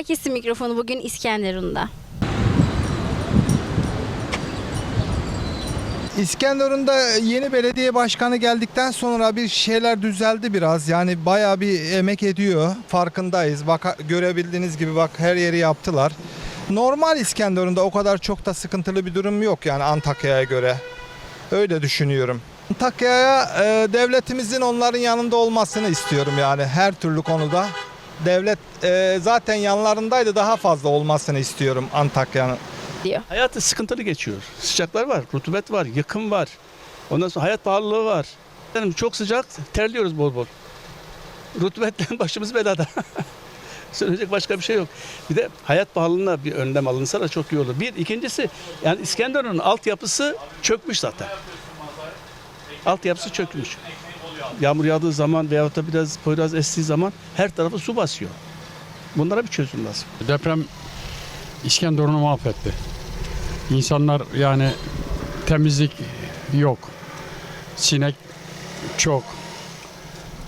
Herkesin mikrofonu bugün İskenderun'da. İskenderun'da yeni belediye başkanı geldikten sonra bir şeyler düzeldi biraz. Yani bayağı bir emek ediyor. Farkındayız. Bak görebildiğiniz gibi bak her yeri yaptılar. Normal İskenderun'da o kadar çok da sıkıntılı bir durum yok yani Antakya'ya göre. Öyle düşünüyorum. Antakya'ya e, devletimizin onların yanında olmasını istiyorum yani her türlü konuda. Devlet e, zaten yanlarındaydı daha fazla olmasını istiyorum Antakya'nın. Hayatı sıkıntılı geçiyor. Sıcaklar var, rutubet var, yıkım var. Ondan sonra hayat pahalılığı var. Yani çok sıcak, terliyoruz bol bol. Rutubetten başımız belada. Söyleyecek başka bir şey yok. Bir de hayat pahalılığına bir önlem alınsa da çok iyi olur. Bir, ikincisi yani İskenderun'un altyapısı çökmüş zaten. Altyapısı çökmüş. Yağmur yağdığı zaman veyahut da biraz poyraz estiği zaman her tarafı su basıyor. Bunlara bir çözüm lazım. Deprem İskenderun'u mahvetti. İnsanlar yani temizlik yok. Sinek çok.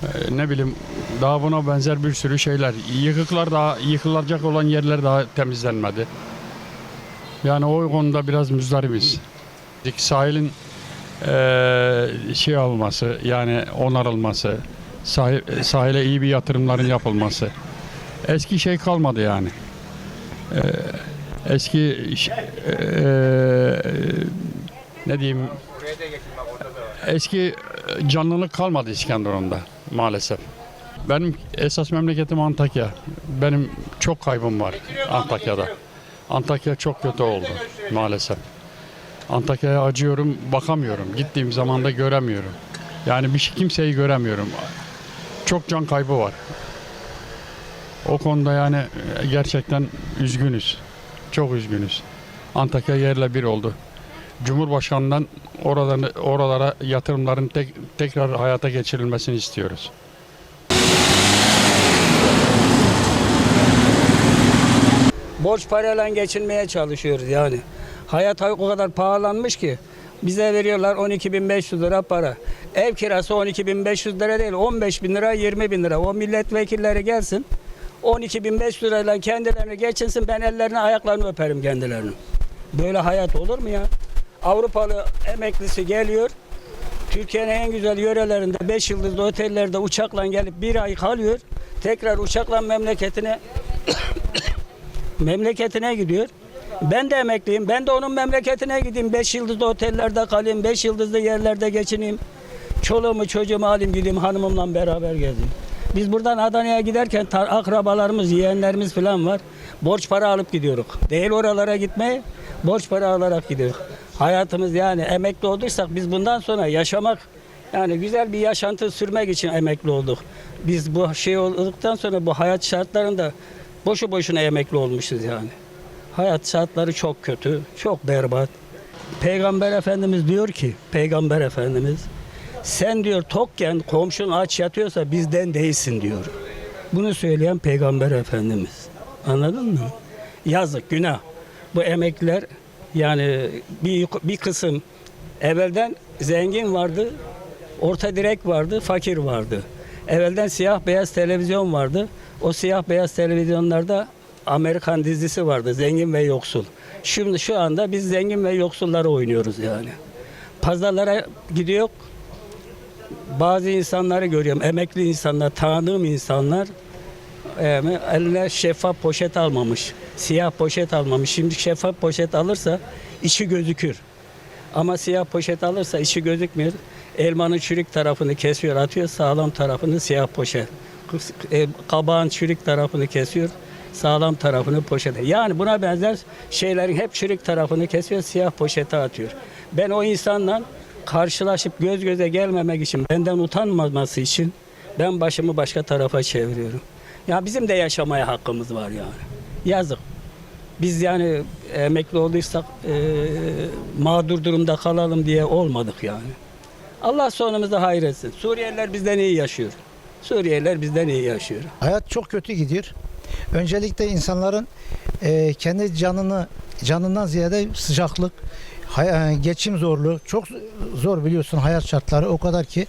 Ee, ne bileyim daha buna benzer bir sürü şeyler. Yıkıklar daha yıkılacak olan yerler daha temizlenmedi. Yani o konuda biraz müzdaribiz. Sahilin eee, şey olması yani onarılması, sahil, sahile iyi bir yatırımların yapılması. Eski şey kalmadı yani. Eski ş- eee, ne diyeyim eski canlılık kalmadı İskenderun'da maalesef. Benim esas memleketim Antakya. Benim çok kaybım var Antakya'da. Antakya çok kötü oldu maalesef. Antakya'ya acıyorum, bakamıyorum. Gittiğim zaman da göremiyorum. Yani bir şey kimseyi göremiyorum. Çok can kaybı var. O konuda yani e, gerçekten üzgünüz. Çok üzgünüz. Antakya yerle bir oldu. Cumhurbaşkanından oradan oralara yatırımların tek, tekrar hayata geçirilmesini istiyoruz. borç parayla geçinmeye çalışıyoruz yani. Hayat o kadar pahalanmış ki bize veriyorlar 12.500 lira para. Ev kirası 12.500 lira değil 15 bin lira 20 bin lira. O milletvekilleri gelsin 12.500 lirayla kendilerini geçinsin ben ellerini ayaklarını öperim kendilerinin. Böyle hayat olur mu ya? Avrupalı emeklisi geliyor. Türkiye'nin en güzel yörelerinde 5 yıldızlı otellerde uçakla gelip bir ay kalıyor. Tekrar uçakla memleketine memleketine gidiyor. Ben de emekliyim. Ben de onun memleketine gideyim. 5 yıldızlı otellerde kalayım. 5 yıldızlı yerlerde geçineyim. Çoluğumu çocuğumu alayım gideyim hanımımla beraber gezeyim. Biz buradan Adana'ya giderken akrabalarımız, yeğenlerimiz falan var. Borç para alıp gidiyoruz. Değil oralara gitmeye, borç para alarak gidiyoruz. Hayatımız yani emekli olduysak biz bundan sonra yaşamak yani güzel bir yaşantı sürmek için emekli olduk. Biz bu şey olduktan sonra bu hayat şartlarında boşu boşuna emekli olmuşuz yani. Hayat şartları çok kötü, çok berbat. Peygamber Efendimiz diyor ki, Peygamber Efendimiz sen diyor tokken komşun aç yatıyorsa bizden değilsin diyor. Bunu söyleyen Peygamber Efendimiz. Anladın mı? Yazık, günah. Bu emekliler yani bir, bir kısım evvelden zengin vardı, orta direk vardı, fakir vardı. Evvelden siyah beyaz televizyon vardı. O siyah beyaz televizyonlarda Amerikan dizisi vardı, zengin ve yoksul. Şimdi şu anda biz zengin ve yoksulları oynuyoruz yani. Pazarlara gidiyor, bazı insanları görüyorum. Emekli insanlar, tanıdığım insanlar e, eline şeffaf poşet almamış. Siyah poşet almamış. Şimdi şeffaf poşet alırsa içi gözükür. Ama siyah poşet alırsa içi gözükmüyor. Elmanın çürük tarafını kesiyor, atıyor. Sağlam tarafını siyah poşet. E, Kabağın çürük tarafını kesiyor. Sağlam tarafını poşete. Yani buna benzer şeylerin hep çürük tarafını kesiyor, siyah poşete atıyor. Ben o insanla karşılaşıp göz göze gelmemek için, benden utanmaması için ben başımı başka tarafa çeviriyorum. Ya bizim de yaşamaya hakkımız var yani. Yazık. Biz yani emekli olduysak e, mağdur durumda kalalım diye olmadık yani. Allah sonumuzu hayretsin. Suriyeliler bizden iyi yaşıyor. Suriyeliler bizden iyi yaşıyor. Hayat çok kötü gidiyor. Öncelikle insanların e, kendi canını canından ziyade sıcaklık, e, geçim zorluğu çok zor biliyorsun hayat şartları o kadar ki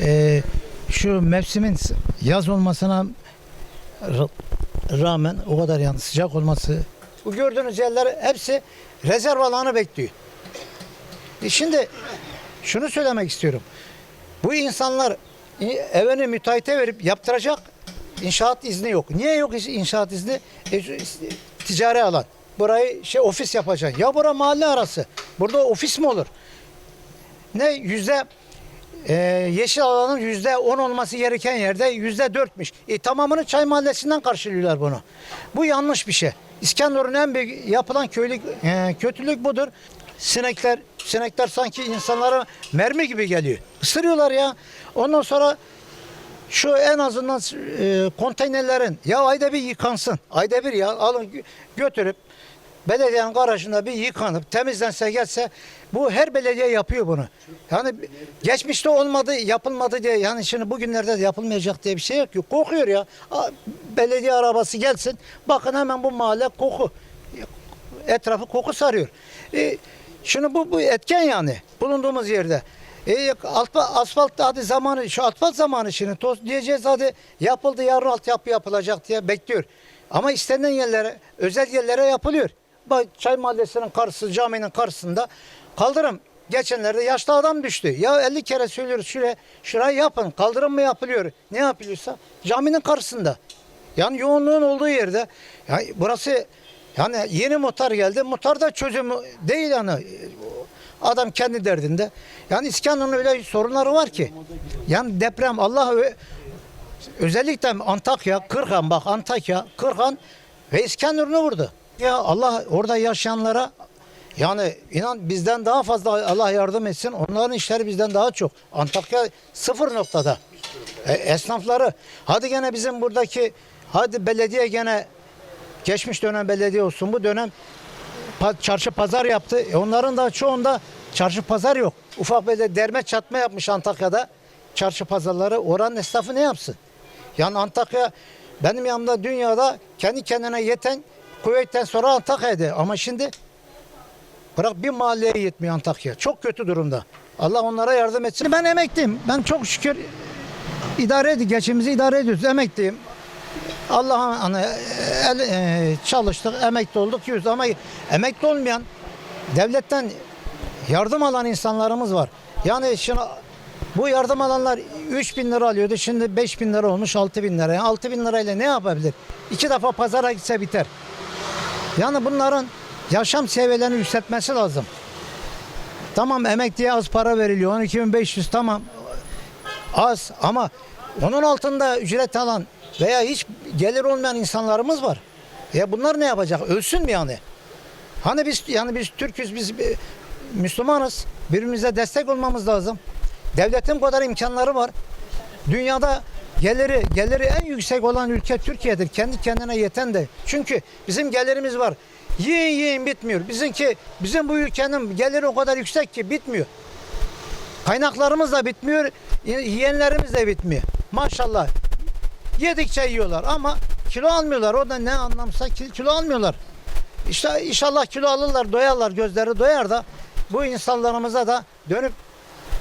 e, şu mevsimin yaz olmasına ra- rağmen o kadar yani sıcak olması. Bu gördüğünüz yerler hepsi rezerv alanı bekliyor. E şimdi şunu söylemek istiyorum. Bu insanlar e, evini müteahhite verip yaptıracak inşaat izni yok. Niye yok inşaat izni? E, ticari alan. Burayı şey ofis yapacaksın. Ya bura mahalle arası. Burada ofis mi olur? Ne yüzde e, yeşil alanın yüzde on olması gereken yerde yüzde dörtmüş. E, tamamını Çay Mahallesi'nden karşılıyorlar bunu. Bu yanlış bir şey. İskenderun en büyük yapılan köylük e, kötülük budur. Sinekler, sinekler sanki insanlara mermi gibi geliyor. Isırıyorlar ya. Ondan sonra şu en azından e, konteynerlerin ya ayda bir yıkansın. Ayda bir ya alın gö- götürüp belediyenin garajında bir yıkanıp temizlense gelse bu her belediye yapıyor bunu. Yani geçmişte olmadı yapılmadı diye yani şimdi bugünlerde de yapılmayacak diye bir şey yok ki. Kokuyor ya. Belediye arabası gelsin bakın hemen bu mahalle koku. Etrafı koku sarıyor. E, şimdi bu, bu etken yani bulunduğumuz yerde. E, asfalt, asfalt hadi zamanı şu asfalt zamanı şimdi toz diyeceğiz hadi yapıldı yarın altyapı yapılacak diye bekliyor. Ama istenilen yerlere özel yerlere yapılıyor. Çay Mahallesi'nin karşısı caminin karşısında kaldırım geçenlerde yaşlı adam düştü. Ya 50 kere söylüyoruz şuraya şurayı yapın. Kaldırım mı yapılıyor? Ne yapılıyorsa caminin karşısında. Yani yoğunluğun olduğu yerde. Ya burası yani yeni muhtar geldi. Muhtar da çözümü değil yani. Adam kendi derdinde. Yani İskenderun'un öyle sorunları var ki. Yani deprem Allah özellikle Antakya, Kırkan bak Antakya, Kırkan ve İskenderun'u vurdu. Ya Allah orada yaşayanlara yani inan bizden daha fazla Allah yardım etsin. Onların işleri bizden daha çok. Antakya sıfır noktada. E, esnafları hadi gene bizim buradaki hadi belediye gene geçmiş dönem belediye olsun bu dönem çarşı pazar yaptı. E, onların da çoğunda çarşı pazar yok. Ufak böyle derme çatma yapmış Antakya'da çarşı pazarları. Oranın esnafı ne yapsın? Yani Antakya benim yanımda dünyada kendi kendine yeten Kuveyt'ten sonra Antakya'ydı. Ama şimdi bırak bir mahalleye yetmiyor Antakya. Çok kötü durumda. Allah onlara yardım etsin. Ben emekliyim. Ben çok şükür idare ediyoruz. Geçimimizi idare ediyoruz. Emekliyim. Allah'ın hani el, e, çalıştık, emekli olduk yüz ama emekli olmayan devletten yardım alan insanlarımız var. Yani şimdi bu yardım alanlar 3 bin lira alıyordu. Şimdi 5 bin lira olmuş 6 bin lira. Yani 6 bin lirayla ne yapabilir? İki defa pazara gitse biter. Yani bunların yaşam seviyelerini yükseltmesi lazım. Tamam emekliye az para veriliyor. 12.500 tamam az ama onun altında ücret alan veya hiç gelir olmayan insanlarımız var. Ya bunlar ne yapacak? Ölsün mü yani? Hani biz yani biz Türk'üz, biz Müslümanız. Birbirimize destek olmamız lazım. Devletin kadar imkanları var. Dünyada geliri geliri en yüksek olan ülke Türkiye'dir. Kendi kendine yeten de. Çünkü bizim gelirimiz var. Yiyin yiyin bitmiyor. Bizimki bizim bu ülkenin geliri o kadar yüksek ki bitmiyor. Kaynaklarımız da bitmiyor. Yiyenlerimiz de bitmiyor. Maşallah. Yedikçe yiyorlar ama kilo almıyorlar. O da ne anlamsa ki- kilo almıyorlar. İşte inşallah kilo alırlar, doyarlar, gözleri doyar da bu insanlarımıza da dönüp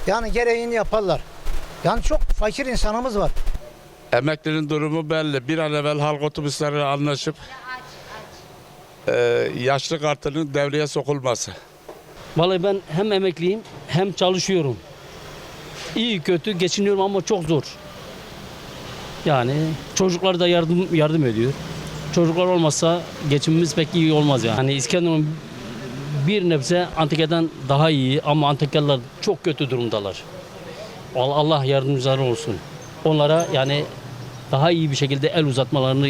yani gereğini yaparlar. Yani çok fakir insanımız var. Emeklinin durumu belli. Bir an evvel halk otobüsleriyle anlaşıp e, yaşlı kartının devreye sokulması. Vallahi ben hem emekliyim hem çalışıyorum. İyi kötü geçiniyorum ama çok zor. Yani çocuklar da yardım yardım ediyor. Çocuklar olmasa geçimimiz pek iyi olmaz yani. Hani İskenderun bir nebze Antakya'dan daha iyi ama Antakyalılar çok kötü durumdalar. Allah yardımcıları olsun. Onlara yani daha iyi bir şekilde el uzatmalarını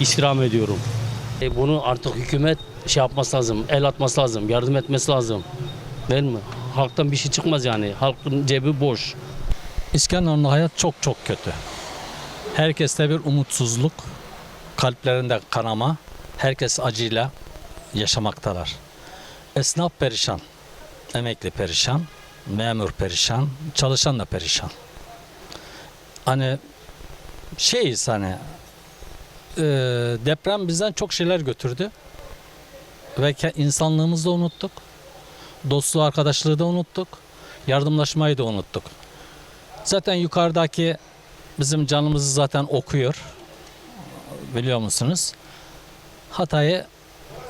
istirham ediyorum. E bunu artık hükümet şey yapması lazım, el atması lazım, yardım etmesi lazım. Değil mi? Halktan bir şey çıkmaz yani. Halkın cebi boş. İskenderun'da hayat çok çok kötü. Herkeste bir umutsuzluk, kalplerinde kanama, herkes acıyla yaşamaktalar. Esnaf perişan, emekli perişan, memur perişan, çalışan da perişan. Hani şeyiz hani e, deprem bizden çok şeyler götürdü ve insanlığımızı da unuttuk. Dostluğu, arkadaşlığı da unuttuk. Yardımlaşmayı da unuttuk. Zaten yukarıdaki bizim canımızı zaten okuyor. biliyor musunuz? Hatay'ı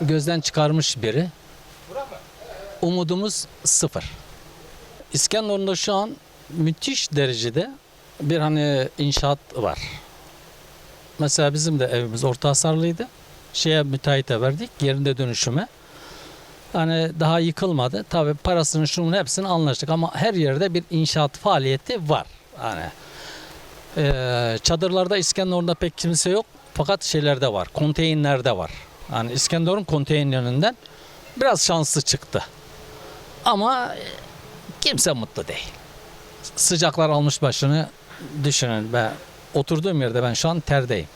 gözden çıkarmış biri. Umudumuz sıfır. İskenderun'da şu an müthiş derecede bir hani inşaat var. Mesela bizim de evimiz orta hasarlıydı. Şeye müteahhite verdik yerinde dönüşüme. Hani daha yıkılmadı. Tabii parasını şunun hepsini anlaştık ama her yerde bir inşaat faaliyeti var. Hani ee, çadırlarda İskenderun'da pek kimse yok. Fakat şeylerde var. Konteynerlerde var. Yani İskenderun konteynerinden biraz şanslı çıktı. Ama e, kimse mutlu değil. Sıcaklar almış başını düşünün. Ben oturduğum yerde ben şu an terdeyim.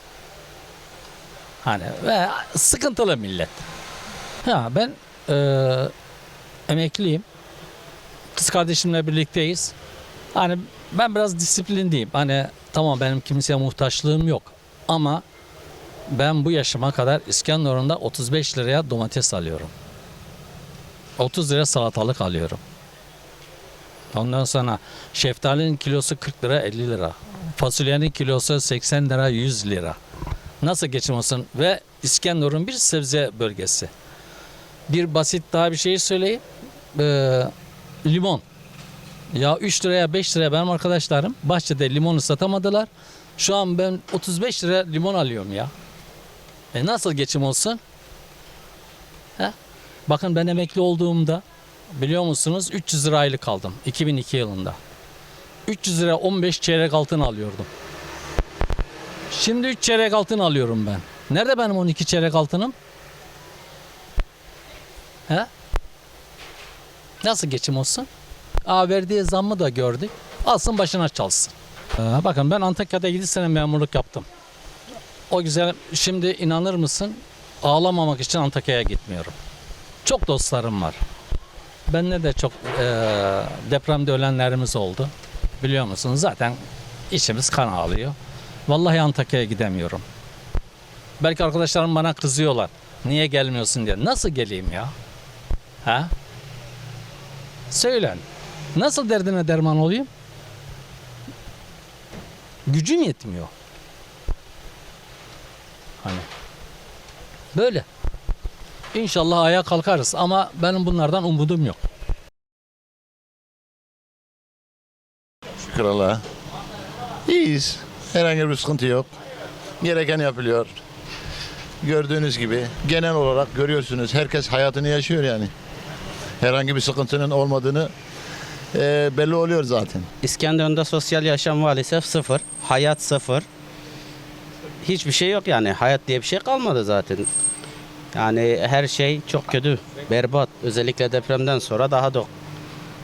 Hani ve sıkıntılı millet. Ya ben e, emekliyim. Kız kardeşimle birlikteyiz. Hani ben biraz disiplinliyim. Hani tamam benim kimseye muhtaçlığım yok. Ama ben bu yaşıma kadar İskenderun'da 35 liraya domates alıyorum. 30 lira salatalık alıyorum. Ondan sonra şeftalinin kilosu 40 lira 50 lira. Fasulyenin kilosu 80 lira 100 lira. Nasıl geçim olsun? Ve İskenderun bir sebze bölgesi. Bir basit daha bir şey söyleyeyim. Ee, limon. Ya 3 liraya 5 liraya benim arkadaşlarım bahçede limonu satamadılar. Şu an ben 35 lira limon alıyorum ya. E nasıl geçim olsun? He? Bakın ben emekli olduğumda biliyor musunuz 300 lira aylık aldım 2002 yılında. 300 lira 15 çeyrek altın alıyordum. Şimdi 3 çeyrek altın alıyorum ben. Nerede benim 12 çeyrek altınım? He? Nasıl geçim olsun? Aa, verdiği zammı da gördük. Alsın başına çalsın. Ee, bakın ben Antakya'da 7 sene memurluk yaptım. O güzel şimdi inanır mısın ağlamamak için Antakya'ya gitmiyorum. Çok dostlarım var. Bende de çok e, depremde ölenlerimiz oldu. Biliyor musunuz zaten içimiz kan ağlıyor. Vallahi Antakya'ya gidemiyorum. Belki arkadaşlarım bana kızıyorlar. Niye gelmiyorsun diye. Nasıl geleyim ya? Ha? Söylen. Nasıl derdine derman olayım? Gücün yetmiyor. Hani böyle. İnşallah ayağa kalkarız ama benim bunlardan umudum yok. Şükür Allah'a. İyiyiz. Herhangi bir sıkıntı yok. Gereken yapılıyor. Gördüğünüz gibi genel olarak görüyorsunuz herkes hayatını yaşıyor yani. Herhangi bir sıkıntının olmadığını eee, belli oluyor zaten. İskenderun'da sosyal yaşam maalesef sıfır. Hayat sıfır. Hiçbir şey yok yani. Hayat diye bir şey kalmadı zaten. Yani her şey çok kötü, berbat. Özellikle depremden sonra daha da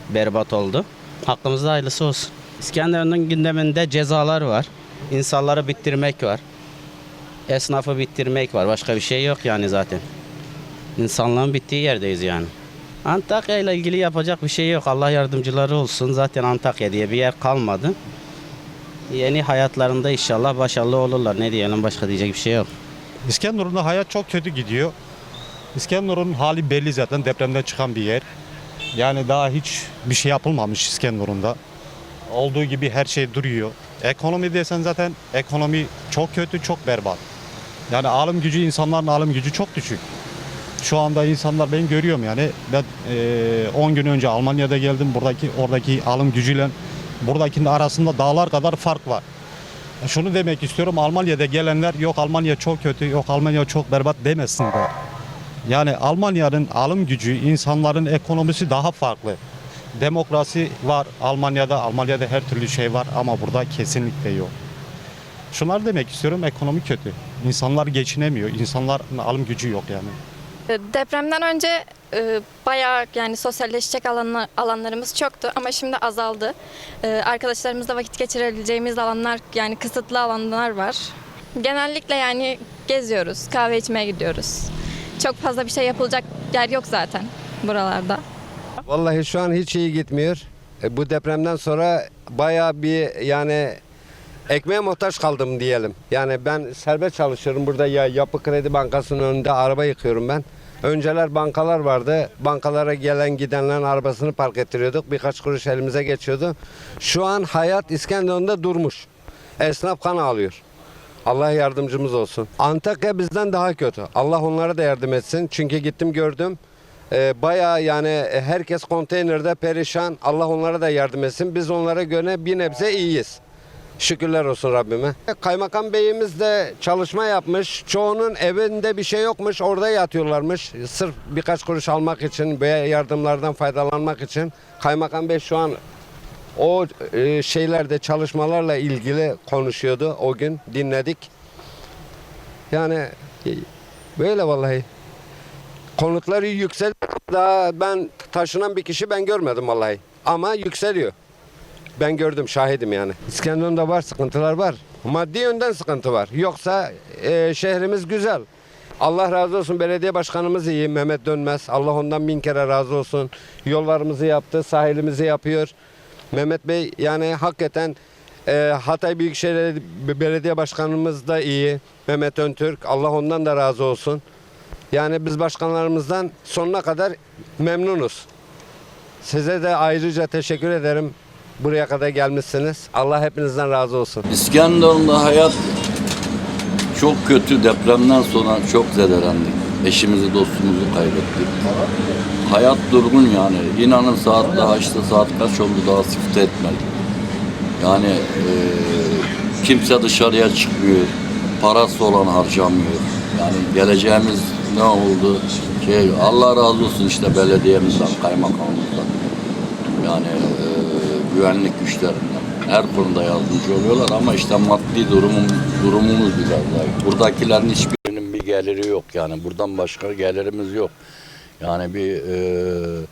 berbat oldu. Hakkımızda hayırlısı olsun. İskenderun'un gündeminde cezalar var. İnsanları bitirmek var. Esnafı bitirmek var. Başka bir şey yok yani zaten. İnsanlığın bittiği yerdeyiz yani. Antakya ile ilgili yapacak bir şey yok. Allah yardımcıları olsun. Zaten Antakya diye bir yer kalmadı. Yeni hayatlarında inşallah başarılı olurlar. Ne diyelim başka diyecek bir şey yok. İskenderun'da hayat çok kötü gidiyor. İskenderun'un hali belli zaten depremden çıkan bir yer. Yani daha hiç bir şey yapılmamış İskenderun'da. Olduğu gibi her şey duruyor. Ekonomi desen zaten ekonomi çok kötü, çok berbat. Yani alım gücü, insanların alım gücü çok düşük. Şu anda insanlar ben görüyorum yani. Ben eee, 10 gün önce Almanya'da geldim. Buradaki oradaki alım gücüyle buradakinin arasında dağlar kadar fark var. Şunu demek istiyorum Almanya'da gelenler yok Almanya çok kötü yok Almanya çok berbat demesinler. Yani Almanya'nın alım gücü insanların ekonomisi daha farklı. Demokrasi var Almanya'da Almanya'da her türlü şey var ama burada kesinlikle yok. Şunlar demek istiyorum ekonomi kötü. İnsanlar geçinemiyor. İnsanların alım gücü yok yani. Depremden önce e, bayağı yani sosyalleşecek alanlar, alanlarımız çoktu ama şimdi azaldı. E, arkadaşlarımızla vakit geçirebileceğimiz alanlar yani kısıtlı alanlar var. Genellikle yani geziyoruz, kahve içmeye gidiyoruz. Çok fazla bir şey yapılacak yer yok zaten buralarda. Vallahi şu an hiç iyi gitmiyor. E, bu depremden sonra bayağı bir yani ekmeğe muhtaç kaldım diyelim. Yani ben serbest çalışıyorum. Burada ya Yapı Kredi Bankası'nın önünde araba yıkıyorum ben. Önceler bankalar vardı. Bankalara gelen gidenlerin arabasını park ettiriyorduk. Birkaç kuruş elimize geçiyordu. Şu an hayat İskenderun'da durmuş. Esnaf kan ağlıyor. Allah yardımcımız olsun. Antakya bizden daha kötü. Allah onlara da yardım etsin. Çünkü gittim gördüm. Ee, bayağı yani herkes konteynerde perişan. Allah onlara da yardım etsin. Biz onlara göre bir nebze iyiyiz. Şükürler olsun Rabbime. Kaymakam beyimiz de çalışma yapmış. Çoğunun evinde bir şey yokmuş. Orada yatıyorlarmış. Sırf birkaç kuruş almak için veya yardımlardan faydalanmak için. Kaymakam bey şu an o e, şeylerde çalışmalarla ilgili konuşuyordu. O gün dinledik. Yani e, böyle vallahi. Konutları yüksel. Daha ben taşınan bir kişi ben görmedim vallahi. Ama yükseliyor. Ben gördüm şahidim yani. İskenderun'da var sıkıntılar var. Maddi yönden sıkıntı var. Yoksa e, şehrimiz güzel. Allah razı olsun belediye başkanımız iyi Mehmet Dönmez. Allah ondan bin kere razı olsun. Yollarımızı yaptı, sahilimizi yapıyor. Mehmet Bey yani hakikaten e, Hatay Büyükşehir Belediye Başkanımız da iyi. Mehmet Öntürk. Allah ondan da razı olsun. Yani biz başkanlarımızdan sonuna kadar memnunuz. Size de ayrıca teşekkür ederim. Buraya kadar gelmişsiniz. Allah hepinizden razı olsun. İskenderun'da hayat çok kötü. Depremden sonra çok zedelendik. Eşimizi, dostumuzu kaybettik. Hayat durgun yani. İnanın saat daha işte saat kaç oldu daha sifte etmedi. Yani eee, kimse dışarıya çıkmıyor. Parası olan harcamıyor. Yani geleceğimiz ne oldu? Şey, Allah razı olsun işte belediyemizden, kaymakamımızdan. Yani eee, güvenlik güçlerinden. Her konuda yardımcı oluyorlar ama işte maddi durumum, durumumuz biraz zayıf. Buradakilerin hiçbirinin bir geliri yok yani. Buradan başka gelirimiz yok. Yani bir eee,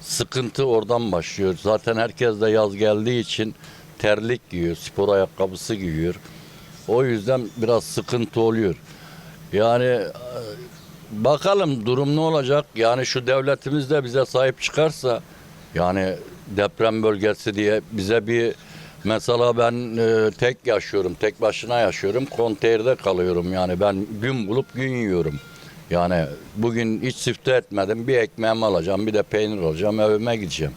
sıkıntı oradan başlıyor. Zaten herkes de yaz geldiği için terlik giyiyor, spor ayakkabısı giyiyor. O yüzden biraz sıkıntı oluyor. Yani e, bakalım durum ne olacak? Yani şu devletimiz de bize sahip çıkarsa yani deprem bölgesi diye bize bir mesela ben e, tek yaşıyorum, tek başına yaşıyorum. Konteynerde kalıyorum yani ben gün bulup gün yiyorum. Yani bugün hiç sifte etmedim. Bir ekmeğimi alacağım, bir de peynir alacağım, evime gideceğim.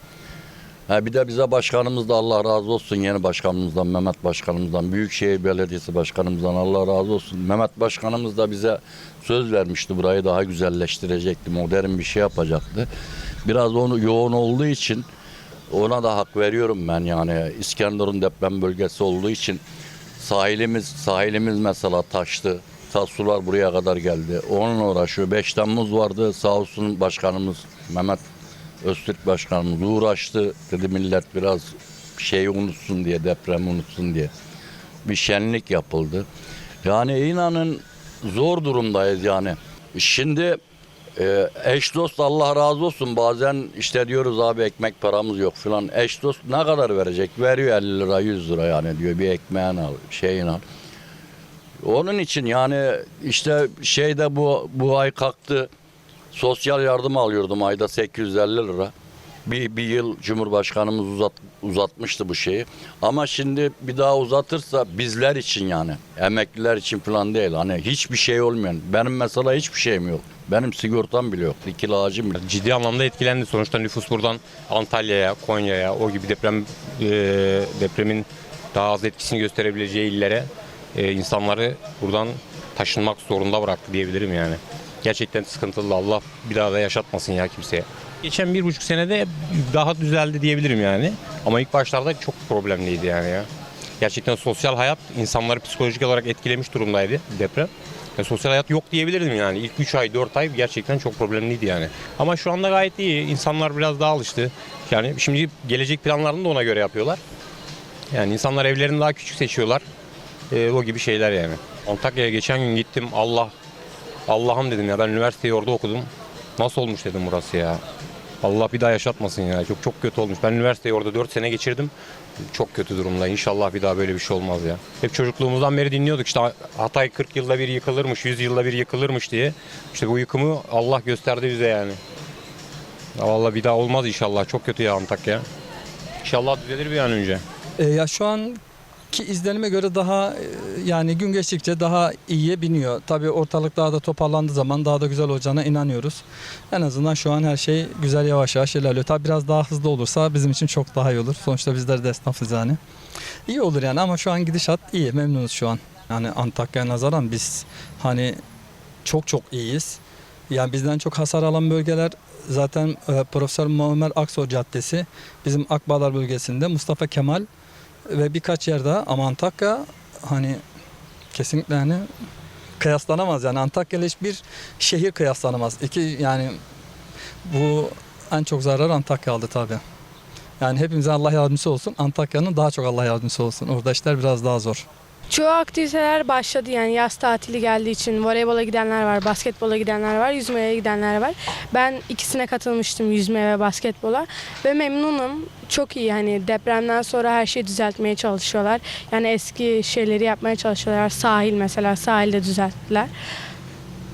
Ha bir de bize başkanımız da Allah razı olsun yeni başkanımızdan Mehmet başkanımızdan Büyükşehir Belediyesi başkanımızdan Allah razı olsun. Mehmet başkanımız da bize söz vermişti burayı daha güzelleştirecekti. Modern bir şey yapacaktı. Biraz onu yoğun olduğu için ona da hak veriyorum ben yani İskenderun deprem bölgesi olduğu için sahilimiz sahilimiz mesela taştı. Ta sular buraya kadar geldi. Onunla uğraşıyor. 5 Temmuz vardı. Sağ olsun başkanımız Mehmet Öztürk başkanımız uğraştı. Dedi millet biraz şeyi unutsun diye, depremi unutsun diye. Bir şenlik yapıldı. Yani inanın zor durumdayız yani. Şimdi e, eş dost Allah razı olsun bazen işte diyoruz abi ekmek paramız yok filan. Eş dost ne kadar verecek? Veriyor 50 lira 100 lira yani diyor bir ekmeğini al şeyini al. Onun için yani işte şeyde bu bu ay kalktı sosyal yardım alıyordum ayda 850 lira. Bir, bir yıl Cumhurbaşkanımız uzat, uzatmıştı bu şeyi. Ama şimdi bir daha uzatırsa bizler için yani. Emekliler için falan değil. Hani hiçbir şey olmayan. Benim mesela hiçbir şeyim yok. Benim sigortam bile yok. Dikili ağacım bile. Ciddi anlamda etkilendi. Sonuçta nüfus buradan Antalya'ya, Konya'ya, o gibi deprem e, depremin daha az etkisini gösterebileceği illere e, insanları buradan taşınmak zorunda bıraktı diyebilirim yani. Gerçekten sıkıntılı. Allah bir daha da yaşatmasın ya kimseye. Geçen bir buçuk senede daha düzeldi diyebilirim yani. Ama ilk başlarda çok problemliydi yani ya. Gerçekten sosyal hayat insanları psikolojik olarak etkilemiş durumdaydı deprem. Ya sosyal hayat yok diyebilirdim yani. İlk 3 ay 4 ay gerçekten çok problemliydi yani. Ama şu anda gayet iyi. İnsanlar biraz daha alıştı. Yani şimdi gelecek planlarını da ona göre yapıyorlar. Yani insanlar evlerini daha küçük seçiyorlar. Ee, o gibi şeyler yani. Antakya'ya geçen gün gittim. Allah Allah'ım dedim ya ben üniversiteyi orada okudum. Nasıl olmuş dedim burası ya. Allah bir daha yaşatmasın ya. Çok çok kötü olmuş. Ben üniversiteyi orada 4 sene geçirdim. Çok kötü durumda. İnşallah bir daha böyle bir şey olmaz ya. Hep çocukluğumuzdan beri dinliyorduk işte Hatay 40 yılda bir yıkılırmış, 100 yılda bir yıkılırmış diye. İşte bu yıkımı Allah gösterdi bize yani. Ya Vallahi bir daha olmaz inşallah. Çok kötü ya Antakya. İnşallah düzelir bir an önce. E, ya şu an ki izlenime göre daha e, yani gün geçtikçe daha iyiye biniyor. Tabii ortalık daha da toparlandığı zaman daha da güzel olacağına inanıyoruz. En azından şu an her şey güzel yavaş yavaş ilerliyor. Tabii biraz daha hızlı olursa bizim için çok daha iyi olur. Sonuçta bizler de esnafız yani. İyi olur yani ama şu an gidişat iyi. Memnunuz şu an. Yani Antakya'ya nazaran biz hani çok çok iyiyiz. Yani bizden çok hasar alan bölgeler zaten e, Profesör Muammer Aksoy Caddesi, bizim Akbağlar bölgesinde Mustafa Kemal ve birkaç yer daha ama Antakya hani kesinlikle hani kıyaslanamaz yani Antakya ile hiçbir şehir kıyaslanamaz. İki yani bu en çok zarar Antakya aldı tabii. Yani hepimize Allah yardımcısı olsun. Antakya'nın daha çok Allah yardımcısı olsun. Orada işler biraz daha zor. Çoğu aktiviteler başladı yani yaz tatili geldiği için voleybola gidenler var, basketbola gidenler var, yüzmeye gidenler var. Ben ikisine katılmıştım yüzmeye ve basketbola ve memnunum. Çok iyi hani depremden sonra her şeyi düzeltmeye çalışıyorlar. Yani eski şeyleri yapmaya çalışıyorlar. Sahil mesela sahilde düzelttiler.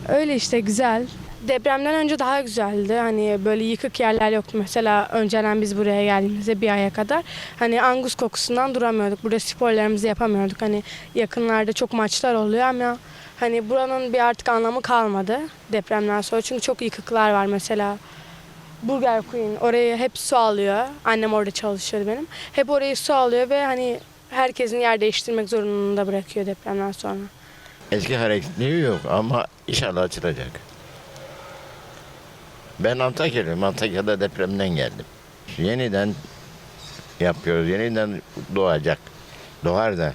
Öyle işte güzel. Depremden önce daha güzeldi. Hani böyle yıkık yerler yoktu. Mesela önceden biz buraya geldiğimizde bir aya kadar hani angus kokusundan duramıyorduk. Burada sporlarımızı yapamıyorduk. Hani yakınlarda çok maçlar oluyor ama hani buranın bir artık anlamı kalmadı depremden sonra. Çünkü çok yıkıklar var mesela. Burger Queen orayı hep su alıyor. Annem orada çalışıyordu benim. Hep orayı su alıyor ve hani herkesin yer değiştirmek zorunda bırakıyor depremden sonra. Eski hareketliği yok ama inşallah açılacak. Ben Antakya'lıyım. Antakya'da depremden geldim. Yeniden yapıyoruz. Yeniden doğacak. Doğar da.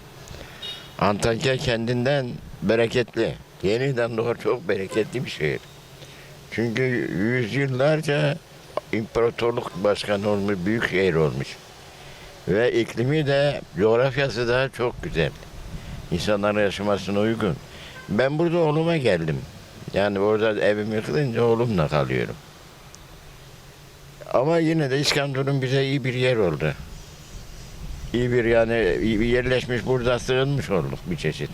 Antakya kendinden bereketli. Yeniden doğar çok bereketli bir şehir. Çünkü yüzyıllarca imparatorluk başkanı olmuş, büyük şehir olmuş. Ve iklimi de, coğrafyası da çok güzel. İnsanların yaşamasına uygun. Ben burada oğluma geldim. Yani orada evim yıkılınca oğlumla kalıyorum. Ama yine de İskenderun bize iyi bir yer oldu. İyi bir yani iyi bir yerleşmiş burada sığınmış olduk bir çeşit.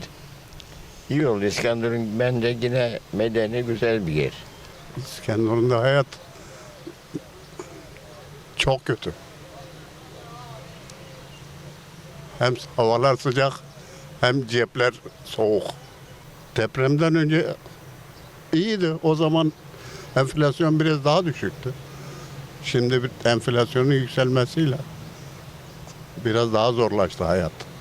İyi oldu İskenderun bence yine medeni güzel bir yer. İskenderun'da hayat çok kötü. Hem havalar sıcak hem cepler soğuk. Depremden önce iyiydi. O zaman enflasyon biraz daha düşüktü. Şimdi bir enflasyonun yükselmesiyle biraz daha zorlaştı hayat.